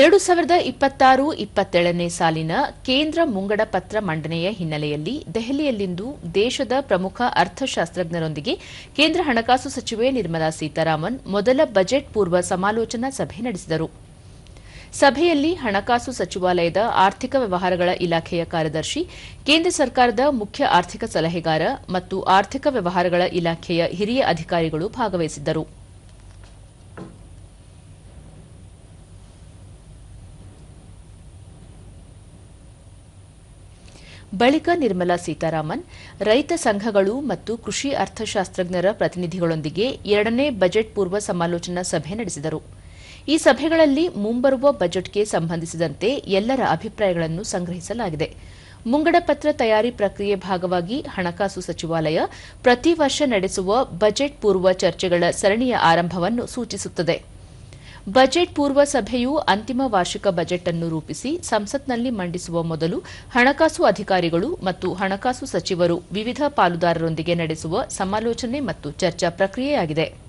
ಎರಡು ಸಾವಿರದ ಇಪ್ಪತ್ತಾರು ಇಪ್ಪತ್ತೇಳನೇ ಸಾಲಿನ ಕೇಂದ್ರ ಮುಂಗಡ ಪತ್ರ ಮಂಡನೆಯ ಹಿನ್ನೆಲೆಯಲ್ಲಿ ದೆಹಲಿಯಲ್ಲಿಂದು ದೇಶದ ಪ್ರಮುಖ ಅರ್ಥಶಾಸ್ತ್ರಜ್ಞರೊಂದಿಗೆ ಕೇಂದ್ರ ಹಣಕಾಸು ಸಚಿವೆ ನಿರ್ಮಲಾ ಸೀತಾರಾಮನ್ ಮೊದಲ ಬಜೆಟ್ ಪೂರ್ವ ಸಮಾಲೋಚನಾ ಸಭೆ ನಡೆಸಿದರು. ಸಭೆಯಲ್ಲಿ ಹಣಕಾಸು ಸಚಿವಾಲಯದ ಆರ್ಥಿಕ ವ್ಯವಹಾರಗಳ ಇಲಾಖೆಯ ಕಾರ್ಯದರ್ಶಿ, ಕೇಂದ್ರ ಸರ್ಕಾರದ ಮುಖ್ಯ ಆರ್ಥಿಕ ಸಲಹೆಗಾರ ಮತ್ತು ಆರ್ಥಿಕ ವ್ಯವಹಾರಗಳ ಇಲಾಖೆಯ ಹಿರಿಯ ಅಧಿಕಾರಿಗಳು ಭಾಗವಹಿಸಿದ್ದರು. ಬಳಿಕ ನಿರ್ಮಲಾ ಸೀತಾರಾಮನ್, ರೈತ ಸಂಘಗಳು ಮತ್ತು ಕೃಷಿ ಅರ್ಥಶಾಸ್ತ್ರಜ್ಞರ ಪ್ರತಿನಿಧಿಗಳೊಂದಿಗೆ ಎರಡನೇ ಬಜೆಟ್ ಪೂರ್ವ ಸಮಾಲೋಚನಾ ಸಭೆ ನಡೆಸಿದರು. ಈ ಸಭೆಗಳಲ್ಲಿ ಮುಂಬರುವ ಬಜೆಟ್ಗೆ ಸಂಬಂಧಿಸಿದಂತೆ ಎಲ್ಲರ ಅಭಿಪ್ರಾಯಗಳನ್ನು ಸಂಗ್ರಹಿಸಲಾಗಿದೆ. ಮುಂಗಡಪತ್ರ ತಯಾರಿ ಪ್ರಕ್ರಿಯೆ ಭಾಗವಾಗಿ ಹಣಕಾಸು ಸಚಿವಾಲಯ ಪ್ರತಿ ವರ್ಷ ನಡೆಸುವ ಬಜೆಟ್ ಪೂರ್ವ ಚರ್ಚೆಗಳ ಸರಣಿಯ ಆರಂಭವನ್ನು ಸೂಚಿಸುತ್ತದೆ. ಬಜೆಟ್ ಪೂರ್ವ ಸಭೆಯು ಅಂತಿಮ ವಾರ್ಷಿಕ ಬಜೆಟ್ ಅನ್ನು ರೂಪಿಸಿ ಸಂಸತ್ನಲ್ಲಿ ಮಂಡಿಸುವ ಮೊದಲು ಹಣಕಾಸು ಅಧಿಕಾರಿಗಳು ಮತ್ತು ಹಣಕಾಸು ಸಚಿವರು ವಿವಿಧ ಪಾಲುದಾರರೊಂದಿಗೆ ನಡೆಸುವ ಸಮಾಲೋಚನೆ ಮತ್ತು ಚರ್ಚಾ ಪ್ರಕ್ರಿಯೆಯಾಗಿದೆ.